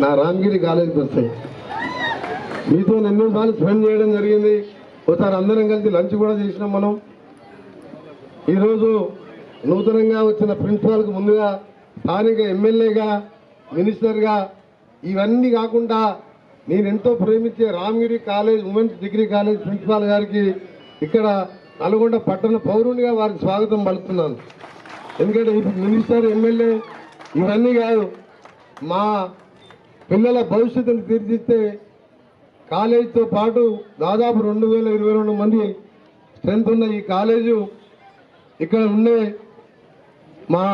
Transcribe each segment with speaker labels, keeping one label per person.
Speaker 1: నా రామగిరి కాలేజీకి వస్తాయి. మీతో ఎన్నోసార్లు స్పెండ్ చేయడం జరిగింది. ఒకసారి అందరం కలిసి లంచ్ కూడా చేసినాం మనం. ఈరోజు నూతనంగా వచ్చిన ప్రిన్సిపాల్కి ముందుగా స్థానిక ఎమ్మెల్యేగా మినిస్టర్గా ఇవన్నీ కాకుండా నేను ఎంతో ప్రేమించే Ramagiri college women's degree college principal గారికి ఇక్కడ నల్గొండ పట్టణ పౌరునిగా వారికి స్వాగతం పలుకుతున్నాను. ఎందుకంటే ఇప్పుడు మినిస్టర్ ఎమ్మెల్యే ఇవన్నీ కాదు. మా పిల్లల భవిష్యత్తును తీర్చిస్తే కాలేజీతో పాటు దాదాపు రెండు వేల ఇరవై రెండు మంది స్ట్రెంత్ ఉన్న ఈ కాలేజు ఇక్కడ ఉండే మా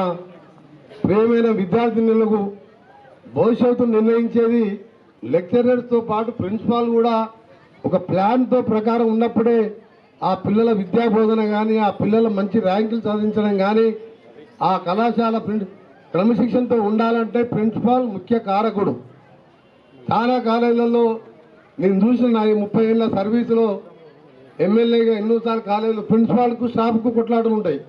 Speaker 1: ప్రియమైన విద్యార్థినులకు భవిష్యత్తు నిర్ణయించేది లెక్చరర్స్తో పాటు ప్రిన్సిపాల్ కూడా ఒక ప్లాన్తో ప్రకారం ఉన్నప్పుడే ఆ పిల్లల విద్యా బోధన కానీ ఆ పిల్లల మంచి ర్యాంకులు సాధించడం కానీ ఆ కళాశాల ప్రిన్- క్రమశిక్షణతో ఉండాలంటే ప్రిన్సిపాల్ ముఖ్య కారకుడు. చాలా కాలేజీలలో నేను చూసిన నా ముప్పై ఏళ్ళ సర్వీసులో ఎమ్మెల్యేగా ఎన్నోసార్లు కాలేజీలో ప్రిన్సిపాల్కు స్టాఫ్కు కొట్లాటలు ఉంటాయి.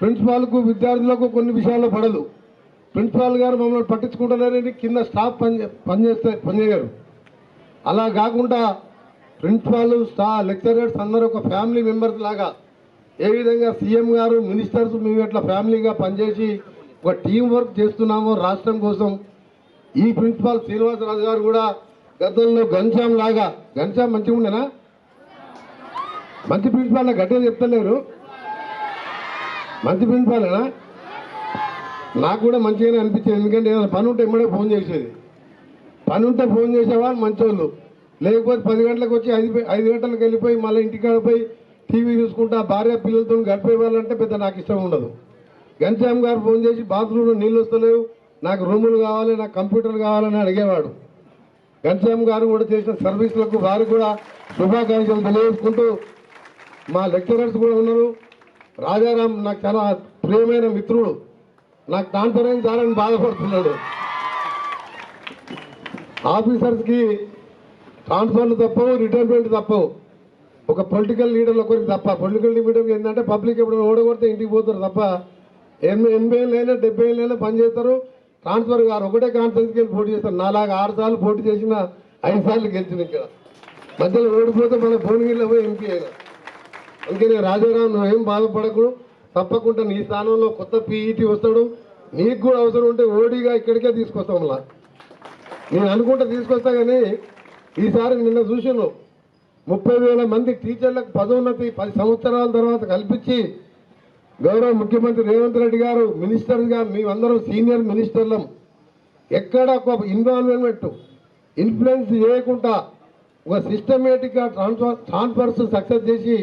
Speaker 1: ప్రిన్సిపాల్కు విద్యార్థులకు కొన్ని విషయాల్లో పడదు. ప్రిన్సిపాల్ గారు మమ్మల్ని పట్టించుకుంటారని కింద స్టాఫ్ పని పనిచేస్తే పనిచేయగారు అలా కాకుండా ప్రిన్సిపాల్ స్టా లెక్చరర్స్ అందరూ ఒక ఫ్యామిలీ మెంబర్స్ లాగా ఏ విధంగా సీఎం గారు మినిస్టర్స్ మేము ఇట్లా ఫ్యామిలీగా పనిచేసి ఒక టీం వర్క్ చేస్తున్నామో రాష్ట్రం కోసం ఈ ప్రిన్సిపాల్ శ్రీనివాసరాజు గారు కూడా గతంలో ఘనశ్యామ్ లాగా గంజాం మంచిగా ఉండేనా? మంచి ప్రిన్సిపాల్ గట్టిగా చెప్తలేరు. మంచి ప్రిన్సిపాలేనా నాకు కూడా మంచిగానే అనిపించేది ఎందుకంటే ఏదైనా పని ఉంటే ఇమ్మడే ఫోన్ చేసేది. పని ఉంటే ఫోన్ చేసేవాళ్ళు మంచోళ్ళు. లేకపోతే పది గంటలకు వచ్చి ఐదు ఐదు గంటలకు వెళ్ళిపోయి మళ్ళీ ఇంటికాడ పోయి టీవీ చూసుకుంటా భార్య పిల్లలతో గడిపే వాళ్ళంటే పెద్ద నాకు ఇష్టం ఉండదు. గంజాం గారు ఫోన్ చేసి బాత్రూంలో నీళ్ళు వస్తలేవు. నాకు రూములు కావాలి నాకు కంప్యూటర్ కావాలని అడిగేవాడు. ఘనశ్యామ్ గారు కూడా చేసిన సర్వీసులకు వారు కూడా శుభాకాంక్షలు తెలియజేసుకుంటూ మా లెక్చరర్స్ కూడా ఉన్నారు. రాజారాం నాకు చాలా ప్రియమైన మిత్రుడు. నాకు ట్రాన్స్ఫర్ అయిన చాలని బాధపడుతున్నాడు. ఆఫీసర్స్కి ట్రాన్స్ఫర్లు తప్పవు రిటైర్మెంట్ తప్పవు. ఒక పొలిటికల్ లీడర్లు ఒకరికి తప్ప. పొలిటికల్ లీడర్ ఏంటంటే పబ్లిక్ ఎప్పుడు ఓడగొడితే ఇంటికి పోతారు తప్ప. ఎనభై ఎనభై ఏళ్ళైనా డెబ్బై ఏళ్ళైనా పనిచేస్తారు ట్రాన్స్ఫర్ గారు ఒకటే కాన్ఫరెన్స్కి వెళ్ళి పోటీ చేస్తారు. నాలాగా ఆరు సార్లు పోటీ చేసిన ఐదు సార్లు గెలిచిన ఇక్కడ. మధ్యలో ఓడిపోతే మన భువనగిరిలో పోయి ఎంపీ అయినా. అందుకని రాజారావు నువ్వేం బాధపడకు. తప్పకుండా నీ స్థానంలో కొత్త పీఈటీ వస్తాడు. నీకు కూడా అవసరం ఉంటే ఓడిగా ఇక్కడికే తీసుకొస్తాం అలా. నేను అనుకుంటే తీసుకొస్తా కానీ ఈసారి నిన్న చూసాను ముప్పై వేల మంది టీచర్లకు పదోన్నతి పది సంవత్సరాల తర్వాత కల్పించి గౌరవ ముఖ్యమంత్రి రేవంత్ రెడ్డి గారు మినిస్టర్గా మేమందరం సీనియర్ మినిస్టర్లం. ఎక్కడ ఒక ఇన్వాల్వ్మెంట్ ఇన్ఫ్లుయెన్స్ చేయకుండా ఒక సిస్టమేటిక్గా ట్రాన్స్ఫర్ ట్రాన్స్ఫర్స్ సక్సెస్ చేసి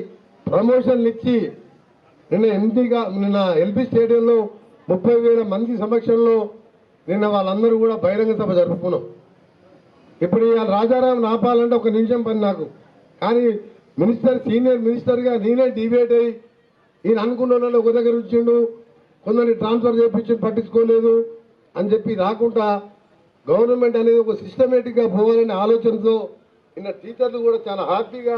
Speaker 1: ప్రమోషన్లు ఇచ్చి నిన్న ఎంపీగా నిన్న ఎల్బీ స్టేడియంలో ముప్పై వేల మంది సమక్షంలో నిన్న వాళ్ళందరూ కూడా బహిరంగ సభ జరుపుకున్నాం. ఇప్పుడు ఇవాళ రాజారాం ఆపాలంటే ఒక నిమిషం పని నాకు. కానీ మినిస్టర్ సీనియర్ మినిస్టర్గా నేనే డిబేట్ అయ్యి ఈయన అనుకున్న ఒక దగ్గర వచ్చిండు కొందరిని ట్రాన్స్ఫర్ చేయించి పట్టించుకోలేదు అని చెప్పి రాకుండా గవర్నమెంట్ అనేది ఒక సిస్టమేటిక్గా పోవాలనే ఆలోచనతో నిన్న టీచర్లు కూడా చాలా హ్యాపీగా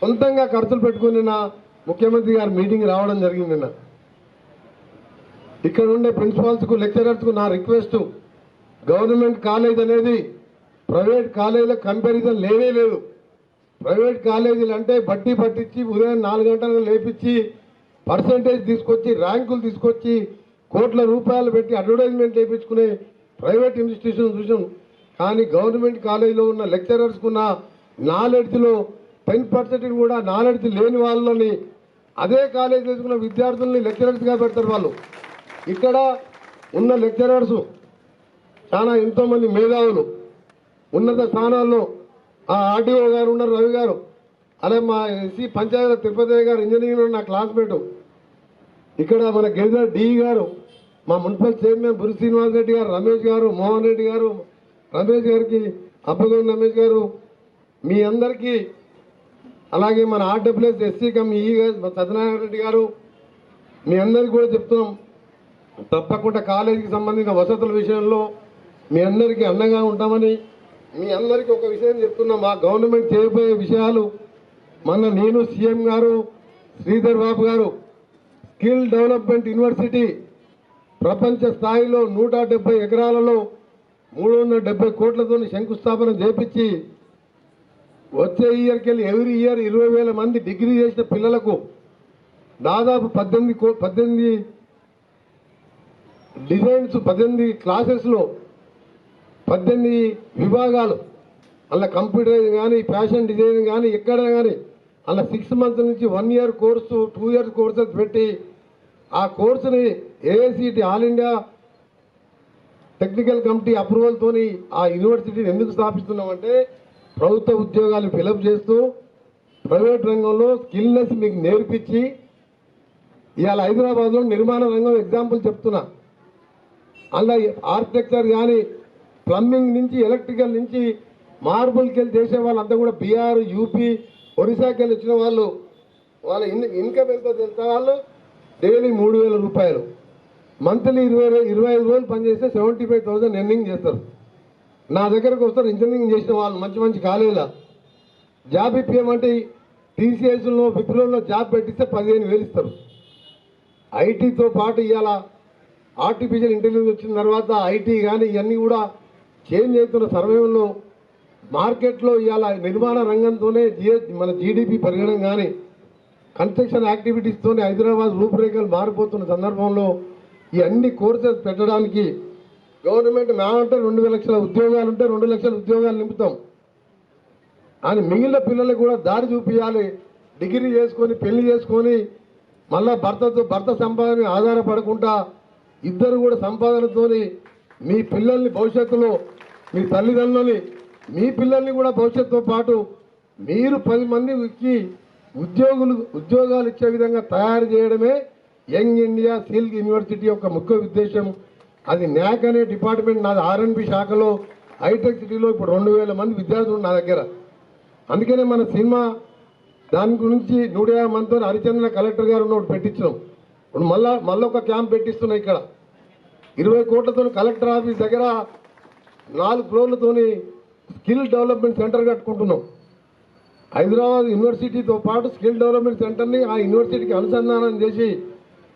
Speaker 1: సొంతంగా ఖర్చులు పెట్టుకుని నిన్న ముఖ్యమంత్రి గారి మీటింగ్ రావడం జరిగింది నిన్న. ఇక్కడ ఉండే ప్రిన్సిపాల్స్కు లెక్చరర్స్కు నా రిక్వెస్ట్ గవర్నమెంట్ కాలేజ్ అనేది ప్రైవేట్ కాలేజీలో కంపారిజన్ లేనే లేదు. ప్రైవేట్ కాలేజీలు అంటే బట్టి పట్టించి ఉదయం నాలుగు గంటలకు లేపించి పర్సంటేజ్ తీసుకొచ్చి ర్యాంకులు తీసుకొచ్చి కోట్ల రూపాయలు పెట్టి అడ్వర్టైజ్మెంట్ వేయించుకునే ప్రైవేట్ ఇన్స్టిట్యూషన్ చూసాం. కానీ గవర్నమెంట్ కాలేజీలో ఉన్న లెక్చరర్స్కు ఉన్న నాలెడ్జ్లో టెన్ పర్సెంట్ కూడా నాలెడ్జ్ లేని వాళ్ళని అదే కాలేజ్ తీసుకున్న విద్యార్థుల్ని లెక్చరర్స్గా పెడతారు వాళ్ళు. ఇక్కడ ఉన్న లెక్చరర్స్ చాలా ఎంతోమంది మేధావులు. ఉన్నత స్థానాల్లో ఆ ఆర్డీఓ గారు ఉన్నారు రవి గారు. అదే మా ఎస్సీ పంచాయతీ తిరుపతి గారు ఇంజనీరింగ్ నా క్లాస్మేటు ఇక్కడ మన గిరిధర్ డి గారు మా మున్సిపల్ చైర్మన్ బురి శ్రీనివాస్ రెడ్డి గారు రమేష్ గారు మోహన్ రెడ్డి గారు రమేష్ గారికి అబ్బగం రమేష్ గారు మీ అందరికీ అలాగే మన ఆర్డబ్ల్యూఎస్ ఎస్సీ కమ్ ఈ సత్యనారాయణ రెడ్డి గారు మీ అందరికీ కూడా చెప్తున్నాం. తప్పకుండా కాలేజీకి సంబంధించిన వసతుల విషయంలో మీ అందరికీ అండగా ఉంటామని మీ అందరికీ ఒక విషయం చెప్తున్నా మా గవర్నమెంట్ చేయబోయే విషయాలు మొన్న నేను సీఎం గారు శ్రీధర్ బాబు గారు స్కిల్ డెవలప్మెంట్ యూనివర్సిటీ ప్రపంచ స్థాయిలో నూట డెబ్బై ఎకరాలలో మూడు వందల డెబ్బై కోట్లతో శంకుస్థాపన చేపించి వచ్చే ఇయర్కి వెళ్ళి ఎవ్రీ ఇయర్ ఇరవై వేల మంది డిగ్రీ చేసిన పిల్లలకు దాదాపు పద్దెనిమిది కో పద్దెనిమిది డిజైన్స్ పద్దెనిమిది క్లాసెస్లో పద్దెనిమిది విభాగాలు. అలా కంప్యూటర్ కానీ ఫ్యాషన్ డిజైన్ కానీ ఎక్కడ కానీ అలా సిక్స్ మంత్స్ నుంచి one year course two years courses పెట్టి ఆ కోర్సుని AICTE all India technical committee అప్రూవల్తోని ఆ యూనివర్సిటీని ఎందుకు స్థాపిస్తున్నామంటే ప్రభుత్వ ఉద్యోగాలు ఫిలప్ చేస్తూ ప్రైవేట్ రంగంలో స్కిల్నెస్ మీకు నేర్పించి ఇవాళ హైదరాబాద్లో నిర్మాణ రంగం ఎగ్జాంపుల్ చెప్తున్నా. అలా ఆర్కిటెక్చర్ కానీ ప్లంబింగ్ నుంచి ఎలక్ట్రికల్ నుంచి మార్బుల్కి వెళ్ళి చేసే వాళ్ళంతా కూడా బీహార్ యూపీ ఒరిస్సాకి వెళ్ళి వచ్చిన వాళ్ళు వాళ్ళ ఇన్ ఇన్కమ్ ఎంత తెలుసా వాళ్ళు? డైలీ మూడు వేల రూపాయలు. మంత్లీ ఇరవై ఇరవై ఐదు రోజులు పనిచేస్తే సెవెంటీ ఫైవ్ థౌసండ్ ఎర్నింగ్ చేస్తారు. నా దగ్గరకు వస్తారు ఇంజనీరింగ్ చేసిన వాళ్ళు మంచి మంచి కాలేజీల. జాబ్ ఇప్పించమంటే టీసీఎస్లో విప్రోలో జాబ్ పెట్టిస్తే పదిహేను వేలు ఇస్తారు. ఐటీతో పాటు ఇవాళ ఆర్టిఫిషియల్ ఇంటెలిజెన్స్ వచ్చిన తర్వాత ఐటీ కానీ ఇవన్నీ కూడా చేంజ్ అవుతున్న సమయంలో మార్కెట్లో ఇవాళ నిర్మాణ రంగంతోనే జిఏ మన జీడిపి పెరగడం కానీ కన్స్ట్రక్షన్ యాక్టివిటీస్తోనే హైదరాబాద్ రూపురేఖలు మారిపోతున్న సందర్భంలో ఈ అన్ని కోర్సెస్ పెట్టడానికి గవర్నమెంట్ మేమంటే రెండు లక్షల ఉద్యోగాలు ఉంటే రెండు లక్షల ఉద్యోగాలు నింపుతాం. అని మిగిలిన పిల్లలకు కూడా దారి చూపించాలి డిగ్రీ చేసుకొని పెళ్ళి చేసుకొని మళ్ళా భర్తతో భర్త సంపాదన ఆధారపడకుండా ఇద్దరు కూడా సంపాదనతోని మీ పిల్లల్ని భవిష్యత్తులో మీ తల్లిదండ్రులని మీ పిల్లల్ని కూడా భవిష్యత్తుతో పాటు మీరు పది మందికి ఉద్యోగులు ఉద్యోగాలు ఇచ్చే విధంగా తయారు చేయడమే యంగ్ ఇండియా సిల్క్ యూనివర్సిటీ యొక్క ముఖ్య ఉద్దేశం. అది న్యాక్ అనే డిపార్ట్మెంట్ నాది ఆర్ఎన్బి శాఖలో హైటెక్ సిటీలో ఇప్పుడు రెండు వేల మంది విద్యార్థులు నా దగ్గర. అందుకనే మన సినిమా దాని గురించి నూట యాభై మందితో హరిచంద్ర కలెక్టర్ గారు ఉన్నప్పుడు పెట్టించాం ఇప్పుడు మళ్ళా మళ్ళీ ఒక క్యాంప్ పెట్టిస్తున్నాం ఇక్కడ. ఇరవై కోట్లతో కలెక్టర్ ఆఫీస్ దగ్గర నాలుగు ఫ్లోర్లతోని స్కిల్ డెవలప్మెంట్ సెంటర్ కట్టుకుంటున్నాం. హైదరాబాద్ యూనివర్సిటీతో పాటు స్కిల్ డెవలప్మెంట్ సెంటర్ని ఆ యూనివర్సిటీకి అనుసంధానం చేసి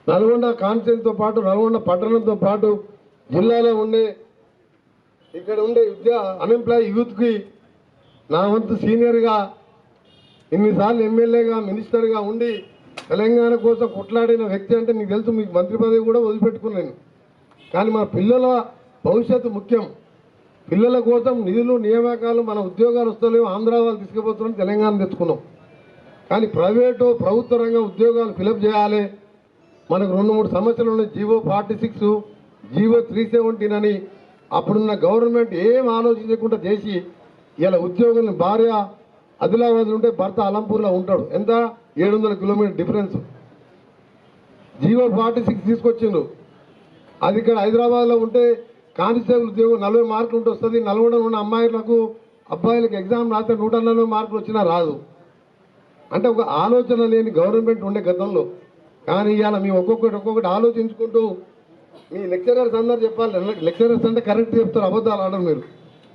Speaker 1: నల్గొండ కాన్స్టిట్యూన్సీతో పాటు నల్గొండ పట్టణంతో పాటు జిల్లాలో ఉండే ఇక్కడ ఉండే విద్యా అన్ఎంప్లాయ్ యూత్కి నా వంతు సీనియర్గా ఇన్నిసార్లు ఎమ్మెల్యేగా మినిస్టర్గా ఉండి తెలంగాణ కోసం కొట్లాడిన వ్యక్తి అంటే నీకు తెలుసు మీకు మంత్రి పదవి కూడా వదిలిపెట్టుకున్నాను కానీ మా పిల్లల భవిష్యత్తు ముఖ్యం. పిల్లల కోసం నిధులు నియామకాలు మన ఉద్యోగాలు వస్తలేవు ఆంధ్ర వాళ్ళు తీసుకుపోతున్నాం తెలంగాణ తెచ్చుకున్నాం. కానీ ప్రైవేటు ప్రభుత్వ రంగ ఉద్యోగాలు ఫిలప్ చేయాలి. మనకు రెండు మూడు సమస్యలు ఉన్నాయి. GO forty six GO three seventeen అని అప్పుడున్న గవర్నమెంట్ ఏం ఆలోచించకుండా చేసి ఇలా ఉద్యోగులను భార్య ఆదిలాబాద్ ఉంటే భర్త అలంపూర్లో ఉంటాడు. ఎంత? ఏడు వందల kilometre difference. GO forty six తీసుకొచ్చిండు. అది ఇక్కడ హైదరాబాద్లో ఉంటే కానిస్టేబుల్ ఉద్యోగం నలభై మార్కులు ఉంటే వస్తుంది నల్గొండలో ఉన్న అమ్మాయిలకు అబ్బాయిలకు ఎగ్జామ్ రాస్తే నూట నలభై మార్కులు వచ్చినా రాదు. అంటే ఒక ఆలోచన లేని గవర్నమెంట్ ఉండే గతంలో. కానీ ఇవాళ మేము ఒక్కొక్కటి ఒక్కొక్కటి ఆలోచించుకుంటూ మీ లెక్చరర్స్ అందరు చెప్పాలి లెక్చరర్స్ అంటే కరెక్ట్ చెప్తారు అబద్ధాలు ఆడరు మీరు.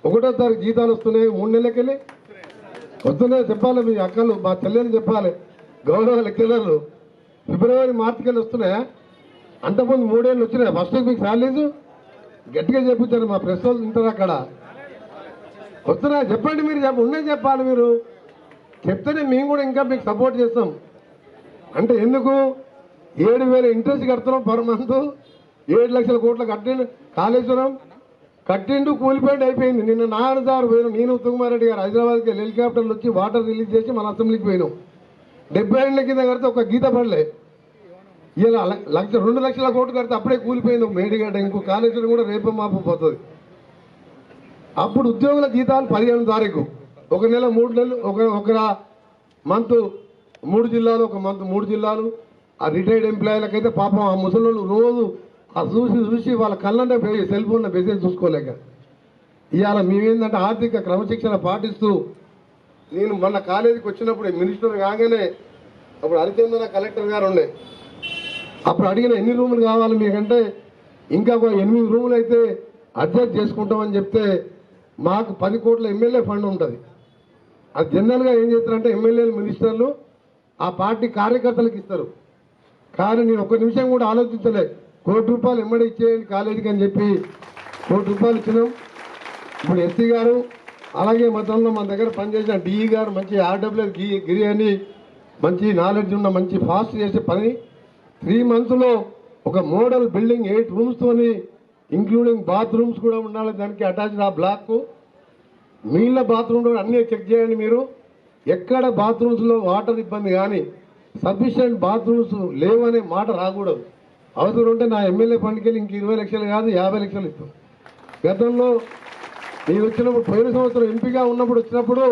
Speaker 1: ఒకటో తారీఖు జీతాలు వస్తున్నాయి మూడు నెలలకెళ్ళి వస్తున్నాయి చెప్పాలి మీ అక్కలు మా చెల్లెలు చెప్పాలి గౌరవ లెక్చరర్లు. ఫిబ్రవరి మార్చికెళ్ళి వస్తున్నాయా? అంతకుముందు మూడేళ్ళు వచ్చినాయి? ఫస్ట్ మీకు సాలీసు గట్టిగా చెప్పించారు మా ప్రెస్ వాళ్ళు ఉంటారు అక్కడ. వస్తున్నా చెప్పండి మీరు చెప్ప ఉన్నాయి చెప్పాలి మీరు. చెప్తేనే మేము కూడా ఇంకా మీకు సపోర్ట్ చేస్తాం. అంటే ఎందుకు? ఏడు వేల ఇంట్రెస్ట్ కడుతున్నాం పర్ మంత్ ఏడు లక్షల కోట్లు కట్టిండు కాళేశ్వరం. కట్టిండు కూలిపోయిండు అయిపోయింది. నిన్న నారాయణ సార్ పోయినాం. నేను ఉత్తమారెడ్డి గారు హైదరాబాద్కి వెళ్ళి హెలికాప్టర్లు వచ్చి వాటర్ రిలీజ్ చేసి మన అసెంబ్లీకి పోయినాం. డెబ్బై ఏళ్ళ కింద కడితే ఒక గీత పడలే. ఇలా లక్ష రెండు లక్షల కోట్లు కడితే అప్పుడే కూలిపోయింది. మేడిగడ్డ ఇంకో కాలేజీలో కూడా రేపే మాపు పోతుంది. అప్పుడు ఉద్యోగుల జీతాలు పదిహేను తారీఖు. ఒక నెల మూడు నెలలు ఒక ఒక మంత్ మూడు జిల్లాలు ఒక మంత్ మూడు జిల్లాలు. ఆ రిటైర్డ్ ఎంప్లాయీలకైతే పాపం ఆ ముసలోళ్ళు రోజు ఆ చూసి చూసి వాళ్ళ కళ్ళంటే సెల్ ఫోన్లో మెసేజ్ చూసుకోలేక. ఇవాళ మేమేందంటే ఆర్థిక క్రమశిక్షణ పాటిస్తూ నేను మొన్న కాలేజీకి వచ్చినప్పుడు మినిస్టర్ కాగానే అప్పుడు హరిచందన కలెక్టర్ గారు ఉండే. అప్పుడు అడిగిన ఎన్ని రూములు కావాలి మీకంటే ఇంకా ఒక ఎనిమిది రూములు అయితే అడ్జస్ట్ చేసుకుంటామని చెప్తే మాకు పది కోట్ల ఎమ్మెల్యే ఫండ్ ఉంటుంది. అది జనరల్గా ఏం చేస్తారంటే ఎమ్మెల్యేలు మినిస్టర్లు ఆ పార్టీ కార్యకర్తలకు ఇస్తారు. కానీ నేను ఒక్క నిమిషం కూడా ఆలోచించలే. కోటి రూపాయలు ఎమ్మడి ఇచ్చేయండి కాలేజీకి అని చెప్పి కోటి రూపాయలు ఇచ్చినాం. ఇప్పుడు ఎస్సీ గారు అలాగే మతంలో మన దగ్గర పనిచేసిన డిఈ గారు మంచి ఆర్డబ్ల్యూ గిరి అని మంచి నాలెడ్జ్ ఉన్న మంచి ఫాస్ట్ చేసే పని త్రీ మంత్స్లో ఒక మోడల్ బిల్డింగ్ ఎయిట్ రూమ్స్తోని ఇంక్లూడింగ్ బాత్రూమ్స్ కూడా ఉండాలి. దానికి అటాచ్డ్ ఆ బ్లాక్. నీళ్ళ బాత్రూమ్ కూడా అన్నీ చెక్ చేయండి మీరు. ఎక్కడ బాత్రూమ్స్లో వాటర్ ఇబ్బంది కానీ సఫిషియంట్ బాత్రూమ్స్ లేవనే మాట రాకూడదు. అవసరం ఉంటే నా ఎమ్మెల్యే పండుకెళ్ళి ఇంక ఇరవై లక్షలు కాదు యాభై లక్షలు ఇస్తాం. గతంలో నేను వచ్చినప్పుడు పోయిన సంవత్సరం ఎంపీగా ఉన్నప్పుడు వచ్చినప్పుడు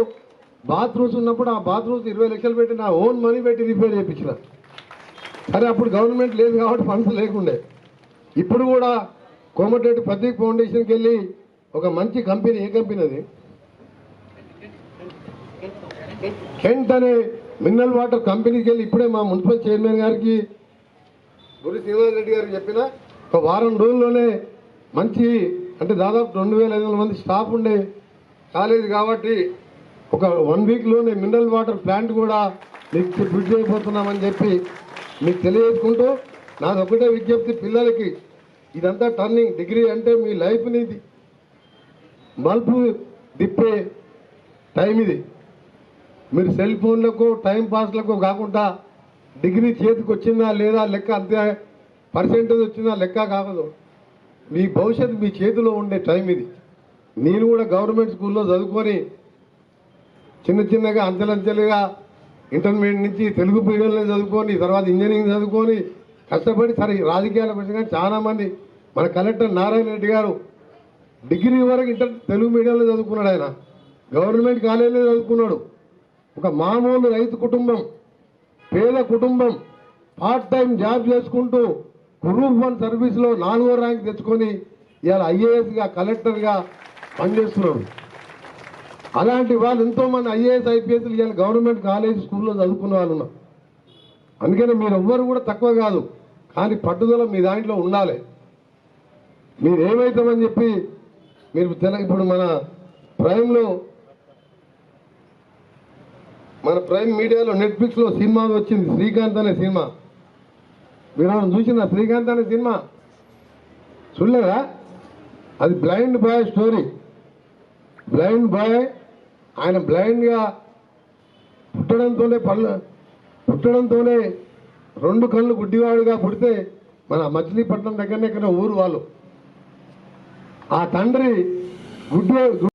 Speaker 1: బాత్రూమ్స్ ఉన్నప్పుడు ఆ బాత్రూమ్స్ ఇరవై లక్షలు పెట్టి నా ఓన్ మనీ పెట్టి రిపేర్ చేయించిన కానీ అప్పుడు గవర్నమెంట్ లేదు కాబట్టి ఫండ్స్ లేకుండే. ఇప్పుడు కూడా కోమటిరెడ్డి ప్రతీక్ ఫౌండేషన్కి వెళ్ళి ఒక మంచి కంపెనీ ఏ కంపెనీ అది? కెంట్ అనే మినరల్ వాటర్ కంపెనీకి వెళ్ళి ఇప్పుడే మా మున్సిపల్ చైర్మన్ గారికి గురి శ్రీనివాస్ రెడ్డి గారికి చెప్పిన ఒక వారం రోజుల్లోనే మంచి అంటే దాదాపు రెండు వేల ఐదు వందల మంది స్టాఫ్ ఉండే కాలేజ్ కాబట్టి ఒక వన్ వీక్లోనే మినరల్ వాటర్ ప్లాంట్ కూడా మీకు బిడ్ చేయబోతున్నామని చెప్పి మీకు తెలియజేసుకుంటూ నాది ఒకటే విజ్ఞప్తి పిల్లలకి ఇదంతా టర్నింగ్ డిగ్రీ అంటే మీ లైఫ్ని మలుపు తిప్పే టైం ఇది. మీరు సెల్ ఫోన్లకు టైం పాస్లకు కాకుండా డిగ్రీ చేతికి వచ్చిందా లేదా లెక్క అంతే పర్సెంటేజ్ వచ్చిందా లెక్క కాకదు మీ భవిష్యత్తు మీ చేతిలో ఉండే టైం ఇది. నేను కూడా గవర్నమెంట్ స్కూల్లో చదువుకొని చిన్న చిన్నగా అంచెలంచెలుగా ఇంటర్మీడియట్ నుంచి తెలుగు మీడియంలో చదువుకొని తర్వాత ఇంజనీరింగ్ చదువుకొని కష్టపడి సరే రాజకీయాలకు వచ్చిన చాలామంది మన కలెక్టర్ నారాయణ రెడ్డి గారు డిగ్రీ వరకు ఇంటర్ తెలుగు మీడియంలో చదువుకున్నాడు ఆయన. గవర్నమెంట్ కాలేజీలో చదువుకున్నాడు. ఒక మామూలు రైతు కుటుంబం పేద కుటుంబం పార్ట్ టైం జాబ్ చేసుకుంటూ గ్రూప్ వన్ సర్వీస్లో నాలుగో ర్యాంక్ తెచ్చుకొని ఇవాళ ఐఏఎస్గా కలెక్టర్గా పనిచేస్తున్నాడు. అలాంటి వాళ్ళు ఎంతోమంది ఐఏఎస్ ఐపీఎస్లు ఇవాళ గవర్నమెంట్ కాలేజ్ స్కూల్లో చదువుకున్న వాళ్ళు ఉన్నారు. అందుకని మీరు ఎవ్వరు కూడా తక్కువ కాదు కానీ పట్టుదల మీ దాంట్లో ఉండాలి. మీరు ఏమవుతామని చెప్పి మీరు తెల ఇప్పుడు మన ప్రైమ్లో మన ప్రైమ్ మీడియాలో నెట్ఫ్లిక్స్లో సినిమా వచ్చింది శ్రీకాంత్ అనే సినిమా. మీరు చూసిన శ్రీకాంత్ అనే సినిమా? చూడలేదా? అది blind boy story. Blind boy ఆయన బ్లైండ్గా పుట్టడంతోనే పళ్ళు పుట్టడంతోనే రెండు కళ్ళు గుడ్డివాడుగా పుడితే మన మచిలీపట్నం దగ్గరనే ఇక్కడ ఊరు వాళ్ళు. ఆ తండ్రి గుడ్డి